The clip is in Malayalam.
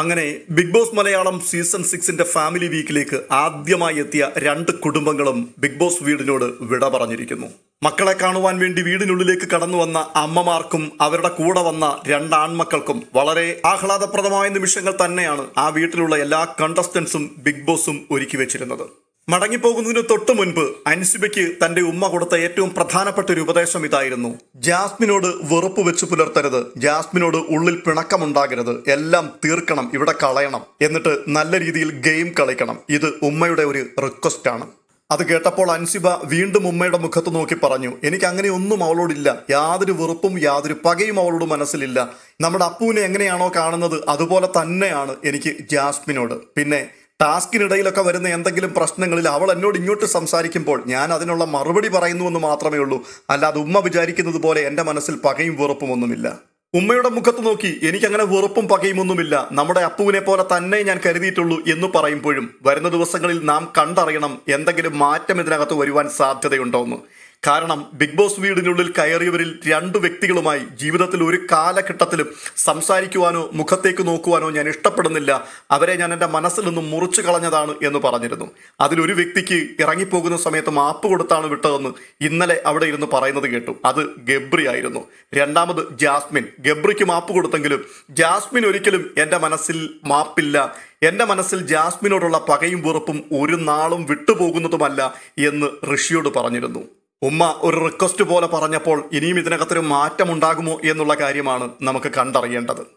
അങ്ങനെ ബിഗ് ബോസ് മലയാളം സീസൺ സിക്സിന്റെ ഫാമിലി വീക്കിലേക്ക് ആദ്യമായി എത്തിയ രണ്ട് കുടുംബങ്ങളും ബിഗ് ബോസ് വീടിനോട് വിട പറഞ്ഞിരിക്കുന്നു. മക്കളെ കാണുവാൻ വേണ്ടി വീടിനുള്ളിലേക്ക് കടന്നു വന്ന അമ്മമാർക്കും അവരുടെ കൂടെ വന്ന രണ്ട് ആൺമക്കൾക്കും വളരെ ആഹ്ലാദപ്രദമായ നിമിഷങ്ങൾ തന്നെയാണ് ആ വീട്ടിലുള്ള എല്ലാ കണ്ടസ്റ്റൻസും ബിഗ് ബോസും ഒരുക്കി വെച്ചിരുന്നത്. മടങ്ങിപ്പോകുന്നതിന് തൊട്ടു മുൻപ് അൻസിബയ്ക്ക് തന്റെ ഉമ്മ കൊടുത്ത ഏറ്റവും പ്രധാനപ്പെട്ട ഒരു ഉപദേശം ഇതായിരുന്നു. ജാസ്മിനോട് വെറുപ്പ് വെച്ച് പുലർത്തരുത്. ജാസ്മിനോട് ഉള്ളിൽ പിണക്കമുണ്ടാകരുത്. എല്ലാം തീർക്കണം ഇവിടെ കളയണം. എന്നിട്ട് നല്ല രീതിയിൽ ഗെയിം കളിക്കണം. ഇത് ഉമ്മയുടെ ഒരു റിക്വസ്റ്റ് ആണ്. അത് കേട്ടപ്പോൾ അൻസിബ വീണ്ടും ഉമ്മയുടെ മുഖത്ത് നോക്കി പറഞ്ഞു എനിക്ക് അങ്ങനെ ഒന്നും അവളോടില്ല. യാതൊരു വെറുപ്പും യാതൊരു പകയും അവളോട് മനസ്സിലില്ല. നമ്മുടെ അപ്പുവിനെ എങ്ങനെയാണോ കാണുന്നത് അതുപോലെ തന്നെയാണ് എനിക്ക് ജാസ്മിനോട്. പിന്നെ ടാസ്കിനിടയിലൊക്കെ വരുന്ന എന്തെങ്കിലും പ്രശ്നങ്ങളിൽ അവൾ എന്നോട് ഇങ്ങോട്ട് സംസാരിക്കുമ്പോൾ ഞാൻ അതിനുള്ള മറുപടി പറയുന്നു എന്ന് മാത്രമേ ഉള്ളൂ. അല്ലാതെ ഉമ്മ വിചാരിക്കുന്നത് പോലെ എന്റെ മനസ്സിൽ പകയും വെറുപ്പും ഒന്നുമില്ല. ഉമ്മയുടെ മുഖത്ത് നോക്കി എനിക്കങ്ങനെ വെറുപ്പും പകയും ഒന്നുമില്ല. നമ്മുടെ അപ്പുവിനെ പോലെ തന്നെ ഞാൻ കരുതിയിട്ടുള്ളൂ എന്ന് പറയുമ്പോഴും വരുന്ന ദിവസങ്ങളിൽ നാം കണ്ടറിയണം എന്തെങ്കിലും മാറ്റം ഇതിനകത്ത് വരുവാൻ സാധ്യതയുണ്ടോ എന്ന് കാരണം ബിഗ് ബോസ് വീടിനുള്ളിൽ കയറിയവരിൽ രണ്ട് വ്യക്തികളുമായി ജീവിതത്തിൽ ഒരു കാലഘട്ടത്തിലും സംസാരിക്കുവാനോ മുഖത്തേക്ക് നോക്കുവാനോ ഞാൻ ഇഷ്ടപ്പെടുന്നില്ല. അവരെ ഞാൻ എന്റെ മനസ്സിൽ നിന്നും മുറിച്ചു കളഞ്ഞതാണ് എന്ന് പറഞ്ഞിരുന്നു. അതിലൊരു വ്യക്തിക്ക് ഇറങ്ങിപ്പോകുന്ന സമയത്ത് മാപ്പ് കൊടുത്താണ് വിട്ടതെന്ന് ഇന്നലെ അവിടെ ഇരുന്ന് പറയുന്നത് കേട്ടു. അത് ഗബ്രി ആയിരുന്നു. രണ്ടാമത് ജാസ്മിൻ. ഗബ്രിക്ക് മാപ്പ് കൊടുത്തെങ്കിലും ജാസ്മിൻ ഒരിക്കലും എന്റെ മനസ്സിൽ മാപ്പില്ല. എന്റെ മനസ്സിൽ ജാസ്മിനോടുള്ള പകയും വെറുപ്പും ഒരു നാളും വിട്ടുപോകുന്നതുമല്ല എന്ന് ഋഷിയോട് പറഞ്ഞിരുന്നു. ഉമ്മ ഒരു റിക്വസ്റ്റ് പോലെ പറഞ്ഞപ്പോൾ ഇനിയും ഇതിനകത്തൊരു മാറ്റമുണ്ടാകുമോ എന്നുള്ള കാര്യമാണ് നമുക്ക് കണ്ടറിയേണ്ടത്.